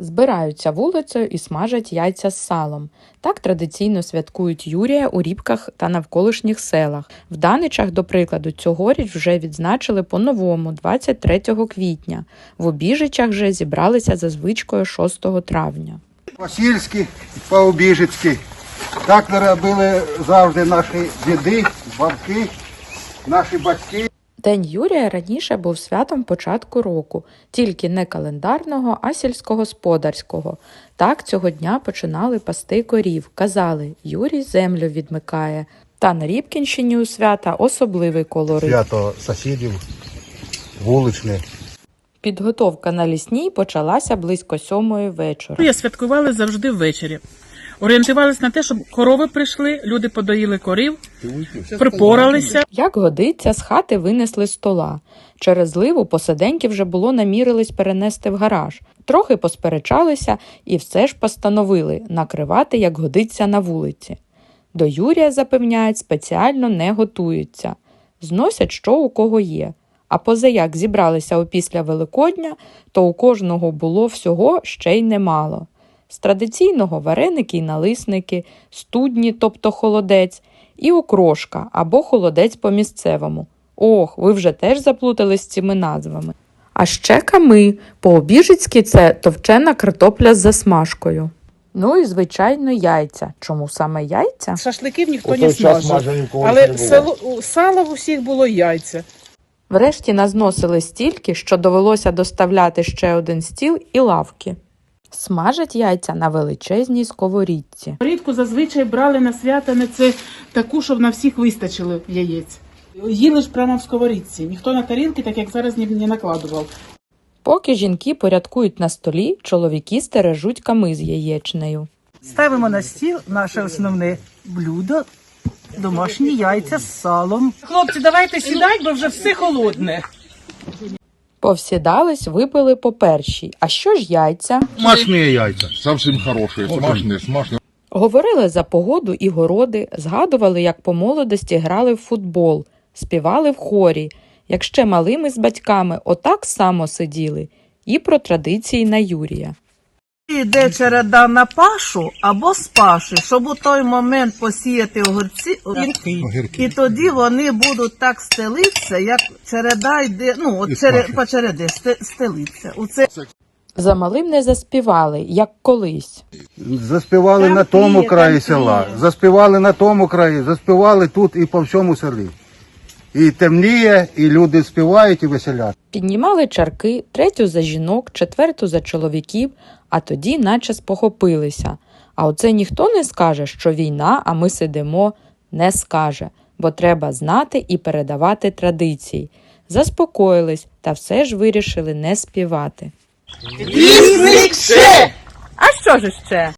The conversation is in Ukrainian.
Збираються вулицею і смажать яйця з салом. Так традиційно святкують Юрія у Рібках та навколишніх селах. В Даничах, до прикладу, цьогоріч вже відзначили по-новому, 23 квітня. В Обіжичах же зібралися за звичкою 6 травня. По-сільськи, по-обіжицьки. Так робили завжди наші діди, бабки, наші батьки. День Юрія раніше був святом початку року, тільки не календарного, а сільськогосподарського. Так цього дня починали пасти корів. Казали, Юрій землю відмикає. Та на Рібкінщині у свята особливий колорит. Свято сусідів, вуличне. Підготовка на лісній почалася близько сьомої вечора. Я святкували завжди ввечері. Орієнтувалися на те, щоб корови прийшли, люди подоїли корів, припоралися. Як годиться, з хати винесли стола. Через зливу посиденьки вже було намірились перенести в гараж. Трохи посперечалися і все ж постановили накривати, як годиться на вулиці. До Юрія, запевняють, спеціально не готуються. Зносять, що у кого є. А позаяк зібралися опісля Великодня, то у кожного було всього ще й немало. З традиційного вареники й налисники, студні, тобто холодець, і окрошка або холодець по-місцевому. Ох, ви вже теж заплутались з цими назвами. А ще ками. По-обіжицьки це товчена картопля з засмажкою. Ну і, звичайно, яйця. Чому саме яйця? Шашликів ніхто не той смажив. Але село, у- сало в усіх було яйця. Врешті назносили стільки, що довелося доставляти ще один стіл і лавки. Смажать яйця на величезній сковорідці. Рідку зазвичай брали на свята не це таку, щоб на всіх вистачило яєць. Їли ж прямо в сковорідці. Ніхто на тарілки, так як зараз, не, не накладував. Поки жінки порядкують на столі, чоловіки стережуть ками з яєчнею. Ставимо на стіл наше основне блюдо. Домашні яйця з салом. Хлопці, давайте сідайте, бо вже все холодне. Повсідались, випили по першій. А що ж яйця? Смачные яйца. Совсем хорошие, смачные, смачные. Говорили за погоду і городи, згадували, як по молодості грали в футбол, співали в хорі, як ще малими з батьками отак само сиділи, і про традиції на Юрія. Іде череда на пашу або з паші, щоб у той момент посіяти огурці. І тоді вони будуть так стелитися, як череда йде, ну, от чере, по череди стелиться. У це За малим не заспівали, як колись. Заспівали Там на тому є, краї села, є. заспівали на тому краї, заспівали тут і по всьому селі. І темніє, і люди співають і веселять. Піднімали чарки, третю за жінок, четверту за чоловіків, а тоді наче спохопилися. А оце ніхто не скаже, що війна, а ми сидимо, не скаже, бо треба знати і передавати традиції. Заспокоїлись та все ж вирішили не співати. Вісник ще! А що ж ще?